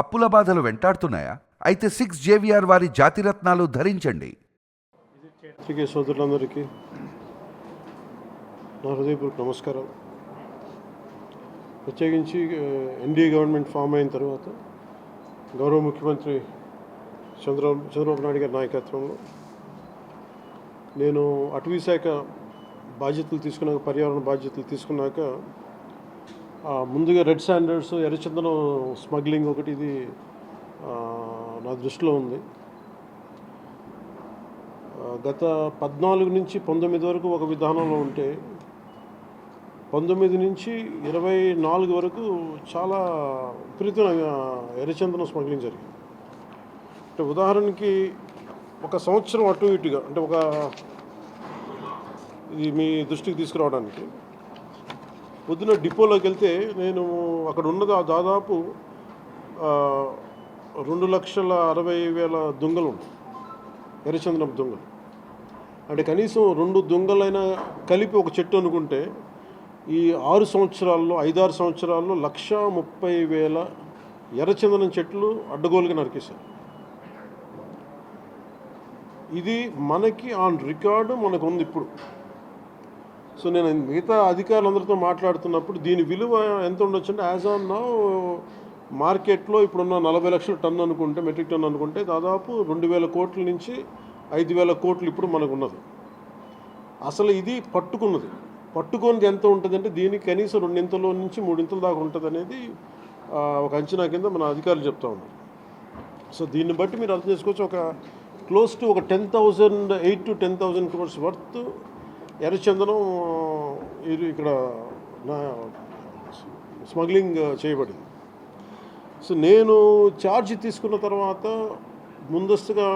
అప్పుల బాధలు వెంటాడుతున్నాయా? అయితే సిక్స్ జేవిఆర్ వారి జాతిరత్నాలు ధరించండి. సోదరులందరికీ నా హృదయపూర్వక నమస్కారం ప్రత్యేకించి ఎన్డీఏ గవర్నమెంట్ ఫామ్ అయిన తర్వాత గౌరవ ముఖ్యమంత్రి చంద్ర చంద్రబాబు నాయుడు గారి నాయకత్వంలో నేను అటవీ శాఖ బాధ్యతలు తీసుకున్నాక పర్యావరణ బాధ్యతలు తీసుకున్నాక ముందుగా రెడ్ స్టాండర్డ్స్ ఎర్రచందనం స్మగ్లింగ్ ఒకటి ఇది నా దృష్టిలో ఉంది. గత పద్నాలుగు నుంచి పంతొమ్మిది వరకు ఒక విధానంలో ఉంటే పంతొమ్మిది నుంచి ఇరవై నాలుగు వరకు చాలా విపరీతమైన ఎర్రచందనం స్మగ్లింగ్ జరిగింది. అంటే ఉదాహరణకి ఒక సంవత్సరం అటు ఇటుగా అంటే ఒక ఇది మీ దృష్టికి తీసుకురావడానికి పొద్దున డిపోలోకి వెళ్తే నేను అక్కడ ఉన్నది దాదాపు రెండు లక్షల అరవై వేల దొంగలు ఉన్నాయి. ఎర్రచంద్రం దొంగలు. అంటే కనీసం రెండు దొంగలైనా కలిపి ఒక చెట్టు అనుకుంటే ఈ ఆరు సంవత్సరాల్లో ఐదారు సంవత్సరాల్లో లక్ష ముప్పై వేల ఎర్రచందనం చెట్లు అడ్డగోలుగా నరికేశారు. ఇది మనకి ఆన్ రికార్డు మనకు ఉంది ఇప్పుడు. సో నేను మిగతా అధికారులందరితో మాట్లాడుతున్నప్పుడు దీని విలువ ఎంత ఉండొచ్చు అంటే యాజ్ ఆన్ నా మార్కెట్లో ఇప్పుడున్న నలభై లక్షల టన్ను అనుకుంటే మెట్రిక్ టన్ అనుకుంటే దాదాపు రెండు వేల కోట్ల నుంచి ఐదు వేల కోట్లు ఇప్పుడు మనకు ఉన్నది అసలు ఇది పట్టుకున్నది. పట్టుకున్నది ఎంత ఉంటుందంటే దీనికి కనీసం రెండింతలో నుంచి మూడింతల దాకా ఉంటుంది అనేది ఒక అంచనా కింద మన అధికారులు చెప్తా ఉన్నారు. సో దీన్ని బట్టి మీరు అర్థం చేసుకోవచ్చు ఒక క్లోజ్ టు ఒక ten thousand eight to ten thousand crores worth ఎర్రచందనం ఇది ఇక్కడ నా స్మగ్లింగ్ చేయబడింది. సో నేను ఛార్జ్ తీసుకున్న తర్వాత ముందస్తుగా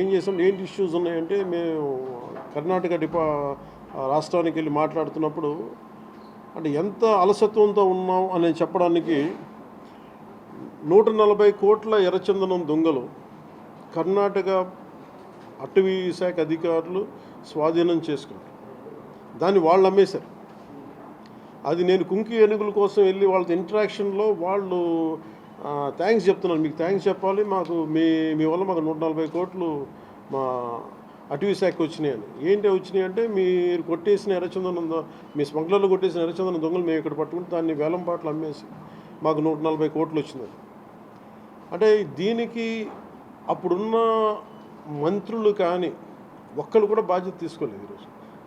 ఏం చేసాం ఏంటి ఇష్యూస్ ఉన్నాయంటే మేము కర్ణాటక డిపా రాష్ట్రానికి వెళ్ళి మాట్లాడుతున్నప్పుడు అంటే ఎంత అలసత్వంతో ఉన్నాం అని చెప్పడానికి నూట నలభై కోట్ల ఎర్రచందనం దొంగలు కర్ణాటక అటవీ శాఖ అధికారులు స్వాధీనం చేసుకున్నారు. దాన్ని వాళ్ళు అమ్మేశారు అది నేను కుంకి ఏనుగుల కోసం వెళ్ళి వాళ్ళ ఇంటరాక్షన్లో వాళ్ళు థ్యాంక్స్ చెప్తున్నారు. మీకు థ్యాంక్స్ చెప్పాలి. మాకు మీ మీ వల్ల మాకు నూట నలభై కోట్లు మా అటవీ శాఖకి వచ్చినాయని ఏంటి వచ్చినాయి అంటే మీరు కొట్టేసిన ఎర్రచందనం మీ స్మగ్లర్లు కొట్టేసిన ఎర్రచందనం దొంగలు మేము ఇక్కడ పట్టుకుని దాన్ని వేలం పాటలు అమ్మేసి మాకు నూట నలభై కోట్లు వచ్చింది అంటే దీనికి అప్పుడున్న మంత్రులు కానీ ఒక్కరు కూడా బాధ్యత తీసుకోలేదు ఈరోజు.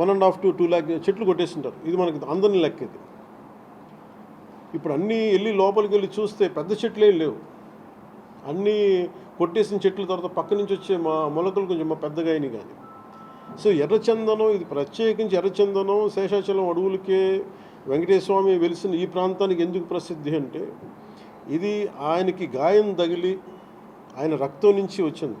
one and half to two lakh చెట్లు కొట్టేసింటారు. ఇది మనకి అందరిని లెక్క ఇది ఇప్పుడు అన్నీ వెళ్ళి లోపలికి వెళ్ళి చూస్తే పెద్ద చెట్లు ఏం లేవు. అన్నీ కొట్టేసిన చెట్ల తర్వాత పక్క నుంచి వచ్చే మా మొలకలు కొంచెం మా పెద్దగా అయినాయి కానీ. సో ఎర్రచందనం ఇది ప్రత్యేకించి ఎర్రచందనం శేషాచలం అడవులకే వెంకటేశ్వర స్వామి వెలిసిన ఈ ప్రాంతానికి ఎందుకు ప్రసిద్ధి అంటే ఇది ఆయనకి గాయం తగిలి ఆయన రక్తం నుంచి వచ్చింది.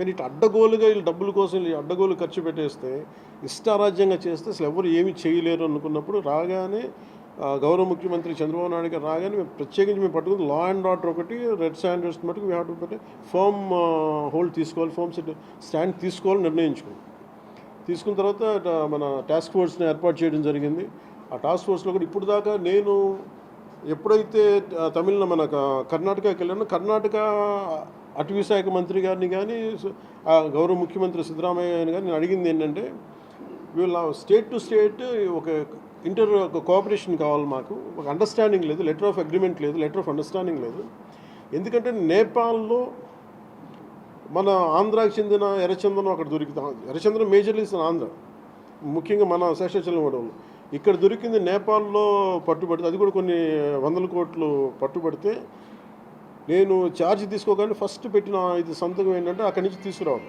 కానీ ఇటు అడ్డగోలుగా వీళ్ళు డబ్బుల కోసం వీళ్ళు అడ్డగోలు ఖర్చు పెట్టేస్తే ఇష్టారాజ్యంగా చేస్తే అసలు ఎవరు ఏమీ చేయలేరు అనుకున్నప్పుడు రాగానే గౌరవ ముఖ్యమంత్రి చంద్రబాబు నాయుడు గారు రాగానే మేము ప్రత్యేకించి మేము పట్టుకుంది లా అండ్ ఆర్డర్ ఒకటి రెడ్ స్టాండర్డ్స్ మటుకు వీ హ్యావ్ టు పెట్టి ఫామ్ హోల్డ్ తీసుకోవాలి ఫర్మ్ స్టాండ్ తీసుకోవాలని నిర్ణయించుకున్నాం. తీసుకున్న తర్వాత మన టాస్క్ ఫోర్స్ని ఏర్పాటు చేయడం జరిగింది. ఆ టాస్క్ ఫోర్స్లో కూడా ఇప్పుడు దాకా నేను ఎప్పుడైతే తమిళ మన కర్ణాటకకి వెళ్ళానో కర్ణాటక అటవీ శాఖ మంత్రి గారిని కానీ గౌరవ ముఖ్యమంత్రి సిద్ధరామయ్య గారిని కానీ నేను అడిగింది ఏంటంటే వీళ్ళ స్టేట్ టు స్టేట్ ఒక ఇంటర్ ఒక కోఆపరేషన్ కావాలి మాకు. ఒక అండర్స్టాండింగ్ లేదు లెటర్ ఆఫ్ అగ్రిమెంట్ లేదు లెటర్ ఆఫ్ అండర్స్టాండింగ్ లేదు. ఎందుకంటే నేపాల్లో మన ఆంధ్రాకి చెందిన ఎర్రచందనం అక్కడ దొరికితే ఎర్రచందనం మేజర్లీ ఆంధ్ర. ముఖ్యంగా మన శేషాచలం అడవులు ఇక్కడ దొరికింది నేపాల్లో పట్టుబడితే అది కూడా కొన్ని వందల కోట్లు పట్టుబడితే నేను ఛార్జ్ తీసుకోగానే ఫస్ట్ పెట్టిన ఇది సంతకం ఏంటంటే అక్కడి నుంచి తీసుకురావడం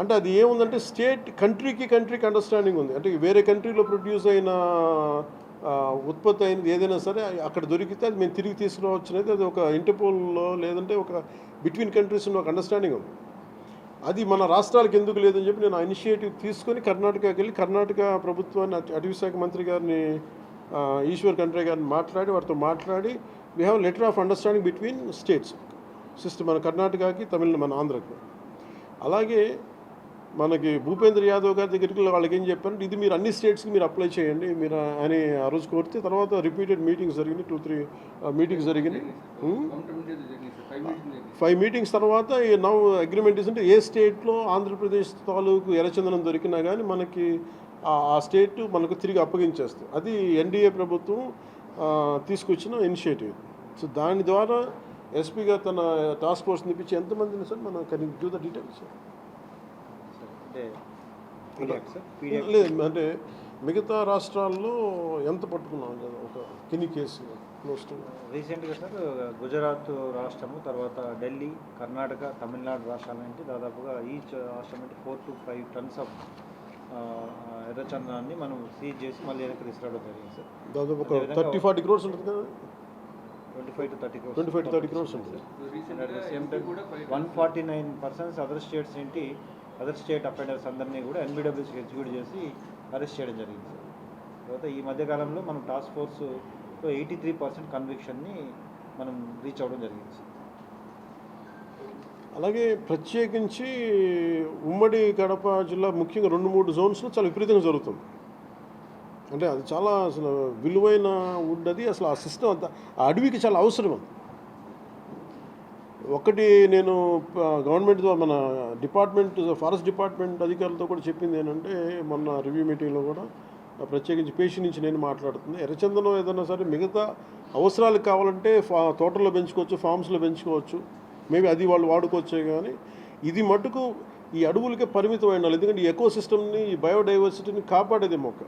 అంటే అది ఏముందంటే స్టేట్ కంట్రీకి కంట్రీకి అండర్స్టాండింగ్ ఉంది. అంటే వేరే కంట్రీలో ప్రొడ్యూస్ అయిన ఉత్పత్తి అయినది ఏదైనా సరే అక్కడ దొరికితే అది మేము తిరిగి తీసుకురావచ్చు అనేది అది ఒక ఇంటర్పోల్లో లేదంటే ఒక బిట్వీన్ కంట్రీస్ ఉన్న ఒక అండర్స్టాండింగ్ ఉంది. అది మన రాష్ట్రాలకు ఎందుకు లేదని చెప్పి నేను ఆ ఇనిషియేటివ్ తీసుకొని కర్ణాటకకి వెళ్ళి కర్ణాటక ప్రభుత్వాన్ని అటవీ శాఖ మంత్రి గారిని ఈశ్వర్ ఖండ్రే గారిని మాట్లాడి వారితో మాట్లాడి we have letter of understanding between states system మన కర్ణాటకకి తమిళ మన ఆంధ్రకి. అలాగే మనకి భూపేంద్ర యాదవ్ గారి దగ్గరికి వెళ్ళి వాళ్ళకి ఏం చెప్పారంటే ఇది మీరు అన్ని స్టేట్స్కి మీరు అప్లై చేయండి మీరు అని ఆ రోజు కోరితే తర్వాత రిపీటెడ్ మీటింగ్స్ జరిగినాయి టూ త్రీ మీటింగ్స్ జరిగినాయి. Hmm? ఫైవ్ మీటింగ్స్ తర్వాత ఈ నవ్ అగ్రిమెంట్ అంటే ఏ స్టేట్లో ఆంధ్రప్రదేశ్ తాలూకు ఎర్రచందనం దొరికినా కానీ మనకి ఆ- స్టేట్ మనకు తిరిగి అప్పగించేస్తుంది. అది ఎన్డీఏ ప్రభుత్వం తీసుకొచ్చిన ఇనిషియేటివ్. సో దాని ద్వారా ఎస్పీ గారు తన టాస్క్ ఫోర్స్ నిప్పించి ఎంతమందిని సార్? మన కెన్ డూ ద డీటెయిల్స్ అంటే లేదు అంటే మిగతా రాష్ట్రాల్లో ఎంత పట్టుకున్నాం కదా ఒక కిని కేసు క్లోజ్ టు రీసెంట్గా సార్ గుజరాత్ రాష్ట్రము తర్వాత ఢిల్లీ కర్ణాటక తమిళనాడు రాష్ట్రాల నుంచి దాదాపుగా ఈచ్ రాష్ట్రం నుంచి four to five tons of ఎర్రచందనాన్ని మనం సీజ్ చేసి మళ్ళీ వెనక్కి తీసుకురావడం జరిగింది సార్. దాదాపు ఒక థర్టీ ఫార్టీ క్రోర్స్ ఉంటుంది కదా? Twenty five to thirty twenty five to thirty crores ఉంటుంది. At the same time one forty nine persons other states ఏంటి అదర్ స్టేట్ అఫెండర్స్ అందరినీ కూడా ఎన్బిడబ్ల్యూస్కి ఎగ్జిక్యూట్ చేసి అరెస్ట్ చేయడం జరిగింది సార్. తర్వాత ఈ మధ్యకాలంలో మనం టాస్క్ ఫోర్స్లో ఎయిటీ త్రీ పర్సెంట్ కన్విక్షన్ని మనం రీచ్ అవ్వడం జరిగింది సార్. అలాగే ప్రత్యేకించి ఉమ్మడి కడప జిల్లా ముఖ్యంగా రెండు మూడు జోన్స్లో చాలా విపరీతంగా జరుగుతుంది. అంటే అది చాలా అసలు విలువైన వుడ్ అది అసలు ఆ సిస్టమ్ అంతా ఆ అడవికి చాలా అవసరం అది. ఒకటి నేను గవర్నమెంట్ మన డిపార్ట్మెంట్ ఫారెస్ట్ డిపార్ట్మెంట్ అధికారులతో కూడా చెప్పింది ఏంటంటే మొన్న రివ్యూ మీటింగ్లో కూడా ప్రత్యేకించి పేషి నుంచి నేను మాట్లాడుతుంది. ఎర్రచందనం ఏదైనా సరే మిగతా అవసరాలు కావాలంటే ఫా తోటల్లో పెంచుకోవచ్చు ఫామ్స్లో పెంచుకోవచ్చు. మేబీ అది వాళ్ళు వాడుకోవచ్చే కానీ ఇది మటుకు ఈ అడవులకే పరిమితం అయిన ఎందుకంటే ఈ ఎకో సిస్టమ్ని ఈ బయోడైవర్సిటీని కాపాడేది మొక్క.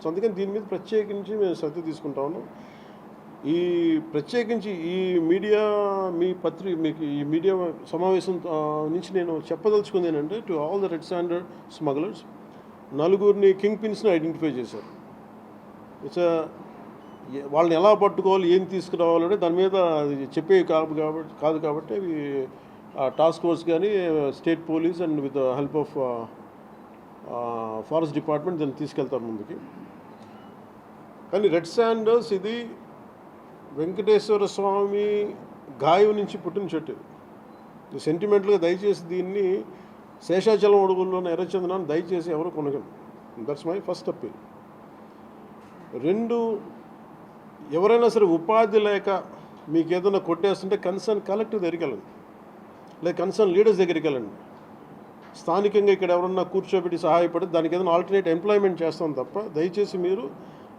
సో అందుకని దీని మీద ప్రత్యేకించి మేము శ్రద్ధ తీసుకుంటా ఉన్నాం. ఈ ప్రత్యేకించి ఈ మీడియా మీ పత్రి మీకు ఈ మీడియా సమావేశం నుంచి నేను చెప్పదలుచుకుంది ఏంటంటే to all the red standard smugglers నలుగురిని కింగ్ పిన్స్ని ఐడెంటిఫై చేశారు. ఇట్స్ వాళ్ళని ఎలా పట్టుకోవాలి ఏం తీసుకురావాలంటే దాని మీద అది చెప్పే కాదు కాబట్టి కాదు కాబట్టి అవి టాస్క్ ఫోర్స్ కానీ state police and with help of forest department దాన్ని తీసుకెళ్తారు ముందుకి. కానీ రెడ్ శాండర్స్ ఇది వెంకటేశ్వర స్వామి గాయం నుంచి పుట్టిన చెట్టు. ఇది సెంటిమెంట్గా దయచేసి దీన్ని శేషాచలం అడుగుల్లోని ఎర్రచందనాన్ని దయచేసి ఎవరు కొనగలరు. దట్స్ మై ఫస్ట్ అప్పీల్ రెండు ఎవరైనా సరే ఉపాధి లేక మీకు ఏదైనా కొట్టేస్తుంటే కన్సర్న్ కలెక్టర్ దగ్గరికి వెళ్ళండి. లేదా కన్సర్న్ లీడర్స్ దగ్గరికి వెళ్ళండి. స్థానికంగా ఇక్కడ ఎవరన్నా కూర్చోబెట్టి సహాయపడి దానికి ఏదైనా ఆల్టర్నేట్ ఎంప్లాయ్మెంట్ చేస్తాం తప్ప దయచేసి మీరు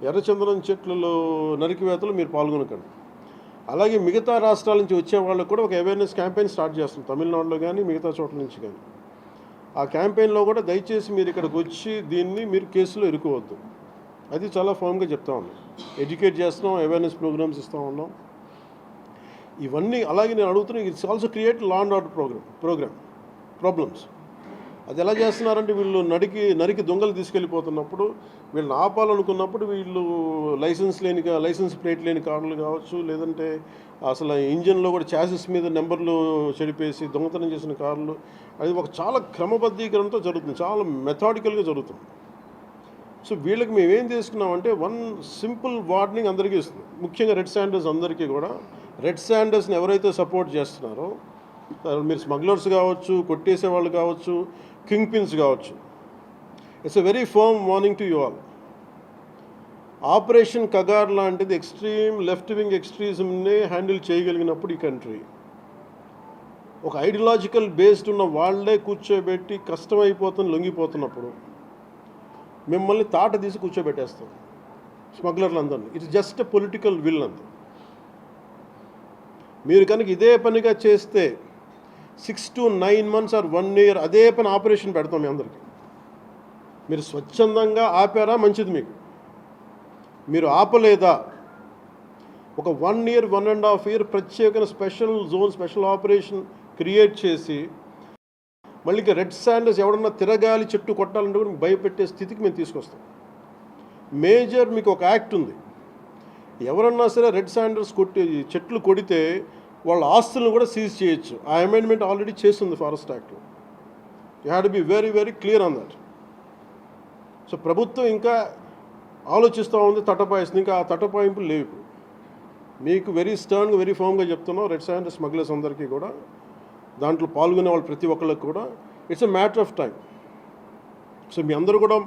ఎర్రచందనం చెట్లలో నరికివేతలు మీరు పాల్గొనకండి. అలాగే మిగతా రాష్ట్రాల నుంచి వచ్చే వాళ్ళకు కూడా ఒక అవేర్నెస్ క్యాంపెయిన్ స్టార్ట్ చేస్తాం. తమిళనాడులో కానీ మిగతా చోట్ల నుంచి కానీ ఆ క్యాంపెయిన్లో కూడా దయచేసి మీరు ఇక్కడికి వచ్చి దీన్ని మీరు కేసులో ఇరుకోవద్దు. అది చాలా ఫామ్గా చెప్తా ఉన్నాను ఎడ్యుకేట్ చేస్తున్నాం అవేర్నెస్ ప్రోగ్రామ్స్ ఇస్తూ ఉన్నాం. ఇవన్నీ అలాగే నేను అడుగుతున్నా it's also create law and order program program problems అది ఎలా చేస్తున్నారంటే వీళ్ళు నడికి నరికి దొంగలు తీసుకెళ్ళిపోతున్నప్పుడు వీళ్ళని ఆపాలనుకున్నప్పుడు వీళ్ళు లైసెన్స్ లేని లైసెన్స్ ప్లేట్ లేని కార్లు కావచ్చు లేదంటే అసలు ఇంజన్లో కూడా ఛాసెస్ మీద నెంబర్లు చెడిపేసి దొంగతనం చేసిన కార్లు అది ఒక చాలా క్రమబద్ధీకరణతో జరుగుతుంది చాలా మెథాడికల్గా జరుగుతుంది. సో వీళ్ళకి మేమేం ఏం తీసుకున్నామంటే వన్ సింపుల్ వార్నింగ్ అందరికీ ఇస్తుంది. ముఖ్యంగా రెడ్ శాండర్స్ అందరికీ కూడా. రెడ్ శాండర్స్ని ఎవరైతే సపోర్ట్ చేస్తున్నారో మీరు స్మగ్లర్స్ కావచ్చు కొట్టేసే వాళ్ళు కావచ్చు కింగ్ పిన్స్ కావచ్చు. It's a very firm warning to you all operation Kagar లాంటిది ఎక్స్ట్రీమ్ లెఫ్ట్ వింగ్ ఎక్స్ట్రీజంని హ్యాండిల్ చేయగలిగినప్పుడు ఈ కంట్రీ. ఒక ఐడియలాజికల్ బేస్డ్ ఉన్న వాళ్ళే కూర్చోబెట్టి కష్టమైపోతుంది లొంగిపోతున్నప్పుడు మిమ్మల్ని తాట తీసి కూర్చోబెట్టేస్తాం. స్మగ్లర్లందరినీ. ఇట్స్ జస్ట్ పొలిటికల్ విల్ అంతే మీరు కనుక ఇదే పనిగా చేస్తే six to nine months or one year అదే పని ఆపరేషన్ పెడతాం మీ అందరికీ. మీరు స్వచ్ఛందంగా ఆపారా? మంచిది మీకు. మీరు ఆపలేదా? ఒక one year one and half year ప్రత్యేకమైన special zone special operation create చేసి మళ్ళీ ఇంకా రెడ్ శాండర్స్ ఎవడన్నా తిరగాలి చెట్టు కొట్టాలంటే కూడా మీకు భయపెట్టే స్థితికి మేము తీసుకొస్తాం. మేజర్ మీకు ఒక యాక్ట్ ఉంది. ఎవరన్నా సరే రెడ్ శాండర్స్ కొట్టి చెట్లు కొడితే వాళ్ళ ఆస్తులను కూడా సీజ్ చేయొచ్చు. ఆ అమెండ్మెంట్ ఆల్రెడీ చేస్తుంది ఫారెస్ట్ యాక్ట్లో you had be very very clear on that so ప్రభుత్వం ఇంకా ఆలోచిస్తూ ఉంది తటపాయిస్తుంది. ఇంకా ఆ తటపాయింపులు లేవు. ఇప్పుడు మీకు వెరీ స్టర్న్గా వెరీ ఫామ్గా చెప్తున్నాం రెడ్ శాండర్స్ స్మగ్లర్స్ అందరికీ కూడా. దాంట్లో పాల్గొనే వాళ్ళు ప్రతి ఒక్కళ్ళకి కూడా it's a matter of time. So మీ అందరూ కూడా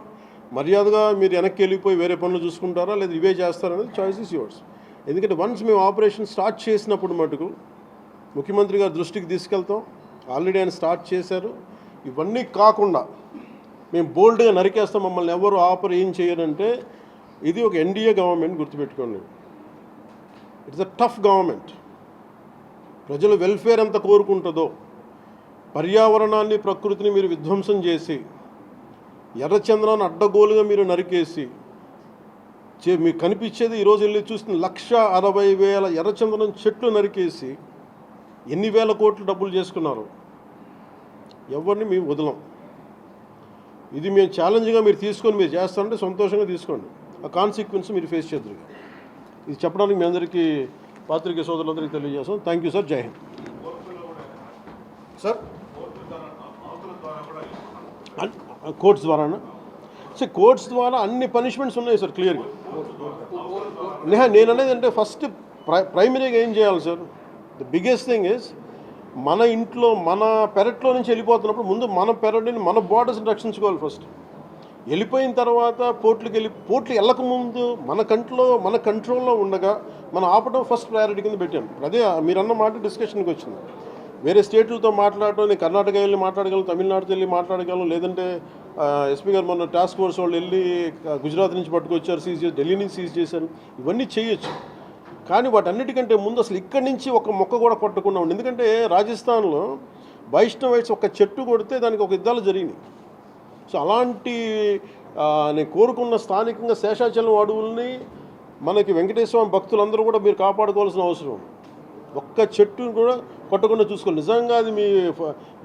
మర్యాదగా మీరు వెనక్కి వెళ్ళిపోయి వేరే పనులు చూసుకుంటారా లేదా ఇవే చేస్తారనేది చాయిస్ ఇస్ యువర్స్ ఎందుకంటే వన్స్ మేము ఆపరేషన్ స్టార్ట్ చేసినప్పుడు మటుకు ముఖ్యమంత్రి గారి దృష్టికి తీసుకెళ్తాం. ఆల్రెడీ ఆయన స్టార్ట్ చేశారు. ఇవన్నీ కాకుండా మేము బోల్డ్గా నరికేస్తాం మమ్మల్ని ఎవరు ఆపర్ ఏం చేయరంటే ఇది ఒక ఎన్డీఏ గవర్నమెంట్ గుర్తుపెట్టుకోండి. ఇట్స్ అ టఫ్ గవర్నమెంట్ ప్రజల వెల్ఫేర్ ఎంత కోరుకుంటుందో పర్యావరణాన్ని ప్రకృతిని మీరు విధ్వంసం చేసి ఎర్రచంద్రాన్ని అడ్డగోలుగా మీరు నరికేసి చే మీకు కనిపించేది ఈరోజు వెళ్ళి చూసిన లక్ష అరవై వేల ఎర్రచందనం చెట్లు నరికేసి ఎన్ని వేల కోట్లు డబ్బులు చేసుకున్నారు? ఎవరిని మేము వదలం. ఇది మేము ఛాలెంజ్గా మీరు తీసుకొని మీరు చేస్తారంటే సంతోషంగా తీసుకోండి. ఆ కాన్సిక్వెన్స్ మీరు ఫేస్ చేద్దరు. ఇది చెప్పడానికి మీ అందరికీ పాత్రిక సోదరులందరికీ తెలియజేస్తాం. Thank you sir Jai Hind sir courts ద్వారానా? Sir courts ద్వారా అన్ని పనిష్మెంట్స్ ఉన్నాయి సార్ క్లియర్గా నేహా నేను అనేది అంటే ఫస్ట్ ప్రై ప్రైమరీగా ఏం చేయాలి sir the biggest thing is మన ఇంట్లో మన పెరట్లో నుంచి వెళ్ళిపోతున్నప్పుడు ముందు మన పెరటిని మన బార్డర్స్ని రక్షించుకోవాలి ఫస్ట్ వెళ్ళిపోయిన తర్వాత పోర్టులకు వెళ్ళి పోర్ట్లు వెళ్ళకముందు మన కంట్లో మన కంట్రోల్లో ఉండగా మనం ఆపడం ఫస్ట్ ప్రయారిటీ కింద పెట్టాను అదే మీరు అన్న మాట డిస్కషన్కి వచ్చింది. వేరే స్టేట్లతో మాట్లాడటం నేను కర్ణాటక వెళ్ళి మాట్లాడగలను తమిళనాడుతో వెళ్ళి మాట్లాడగలను లేదంటే ఎస్పీ గారు మొన్న టాస్క్ ఫోర్స్ వాళ్ళు వెళ్ళి గుజరాత్ నుంచి పట్టుకొచ్చారు సీజ్ చేసి ఢిల్లీ నుంచి సీజ్ చేశారు. ఇవన్నీ చేయొచ్చు. కానీ వాటన్నిటికంటే ముందు అసలు ఇక్కడి నుంచి ఒక మొక్క కూడా పట్టకుండా ఉండి ఎందుకంటే రాజస్థాన్లో వైష్ణవైట్స్ ఒక చెట్టు కొడితే దానికి ఒక యుద్ధాలు జరిగినాయి. సో అలాంటి నేను కోరుకున్న స్థానికంగా శేషాచలం అడవుల్ని మనకి వెంకటేశ్వర భక్తులందరూ కూడా మీరు కాపాడుకోవాల్సిన అవసరం. ఒక్క చెట్టును కూడా కొట్టకుండా చూసుకోవాలి. నిజంగా అది మీ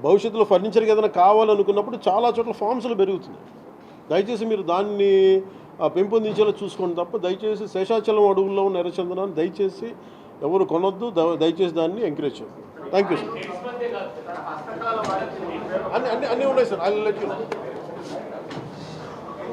భవిష్యత్తులో ఫర్నిచర్కి ఏదైనా కావాలనుకున్నప్పుడు చాలా చోట్ల ఫామ్స్లు పెరుగుతున్నాయి. దయచేసి మీరు దాన్ని పెంపొందించేలా చూసుకోండి తప్ప దయచేసి శేషాచలం అడవుల్లో ఉన్న ఎర్రచందనాన్ని దయచేసి ఎవరు కొనొద్దు. దయచేసి దాన్ని ఎంకరేజ్ చేయండి. Thank you sir. అన్ని అన్ని అన్నీ ఉన్నాయి సార్. I let you